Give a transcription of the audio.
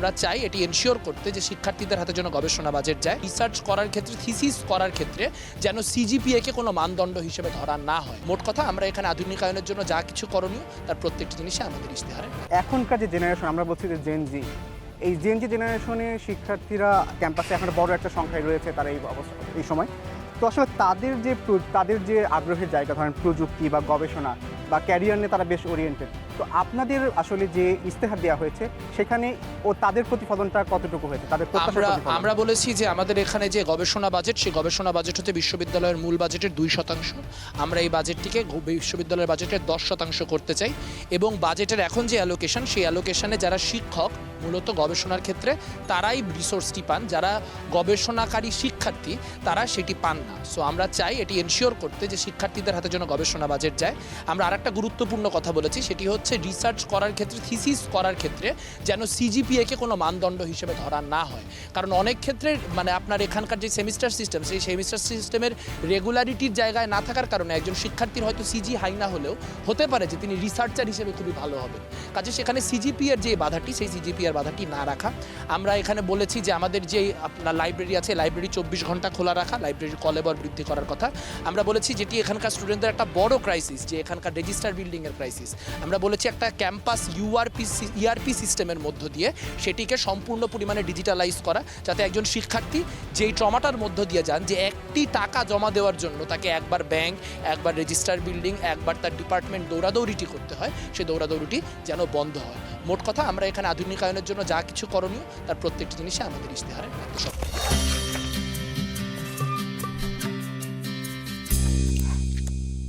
আমরা চাই এটি এনশিওর করতে যে শিক্ষার্থীদের হাতে যেন গবেষণা বাজেট যায় রিসার্চ করার ক্ষেত্রে থিসিস করার ক্ষেত্রে যেন সিজিপিএ কে কোনো মানদণ্ড হিসেবে ধরা না হয়। মোট কথা, আমরা এখানে আধুনিকায়নের জন্য যা কিছু করণীয়, তার প্রত্যেকটি জিনিসই আমাদের ইশতেহারে এখনকার যে জেনারেশন আমরা বলছি যে জেন জি এই জেন জি জেনারেশনে শিক্ষার্থীরা ক্যাম্পাসে এখন বড় একটা সংখ্যায় রয়েছে তারা এই অবস্থা, এই সময়। তো আসলে তাদের যে তাদের যে আগ্রহের জায়গা, ধরেন প্রযুক্তি বা গবেষণা বা ক্যারিয়ার নিয়ে তারা বেশ ওরিয়েন্টেড তো আপনাদের আসলে যে ইস্তেহার দেওয়া হয়েছে সেখানে ও তাদের প্রতিফলনটা কতটুকু হয়েছে? তাদের আমরা আমরা বলেছি যে আমাদের এখানে যে গবেষণা বাজেট সেই গবেষণা বাজেট হতে বিশ্ববিদ্যালয়ের মূল বাজেটের দুই শতাংশ। আমরা এই বাজেটটিকে বিশ্ববিদ্যালয়ের বাজেটের দশ শতাংশ করতে চাই এবং বাজেটের এখন যে অ্যালোকেশন সেই অ্যালোকেশনে যারা শিক্ষক মূলত গবেষণার ক্ষেত্রে তারাই রিসোর্সটি পান। যারা গবেষণাকারী শিক্ষার্থী তারা সেটি পান না। সো আমরা চাই এটি এনশিওর করতে যে শিক্ষার্থীদের হাতে যেন গবেষণা বাজেট যায়। আমরা আরেকটা গুরুত্বপূর্ণ কথা বলেছি সেটি হচ্ছে রিসার্চ করার ক্ষেত্রে থিসিস করার ক্ষেত্রে যেন সিজিপিএ কে কোনো মানদণ্ড হিসেবে ধরা না হয়। কারণ অনেক ক্ষেত্রে মানে আপনার এখানকার যে সেমিস্টার সিস্টেম সেই সেমিস্টার সিস্টেমের রেগুলারিটির জায়গায় না থাকার কারণে একজন শিক্ষার্থীর হয়তো সিজি হাই না হলেও হতে পারে যে তিনি রিসার্চার হিসেবে খুবই ভালো হবেন। কাজে সেখানে সিজিপিএর যে বাধাটি, সেই সিজিপি এর বাধাটি না রাখা। আমরা এখানে বলেছি যে আমাদের যে আপনার লাইব্রেরি আছে লাইব্রেরি চব্বিশ ঘণ্টা খোলা রাখা লাইব্রেরির কলেবর বৃদ্ধি করার কথা। আমরা বলেছি যেটি এখানকার স্টুডেন্টদের একটা বড় ক্রাইসিস যে এখানকার রেজিস্টার বিল্ডিং এর ক্রাইসিস আমরা বলেছি একটা ক্যাম্পাস ইউআরপি ইআরপি সিস্টেমের মধ্য দিয়ে। সেটিকে সম্পূর্ণ পরিমাণে ডিজিটালাইজ করা, যাতে একজন শিক্ষার্থী যেই ট্রমাটার মধ্য দিয়ে যান, যে একটি টাকা জমা দেওয়ার জন্য তাকে একবার ব্যাংক একবার রেজিস্টার বিল্ডিং একবার তার ডিপার্টমেন্ট দৌড়াদৌড়িটি করতে হয় সেই দৌড়াদৌড়িটি যেন বন্ধ হয়। মোট কথা, আমরা এখানে আধুনিকায়নের জন্য যা কিছু করণীয়, তার প্রত্যেকটি জিনিসই আমাদের ইশতেহারে সক্ষম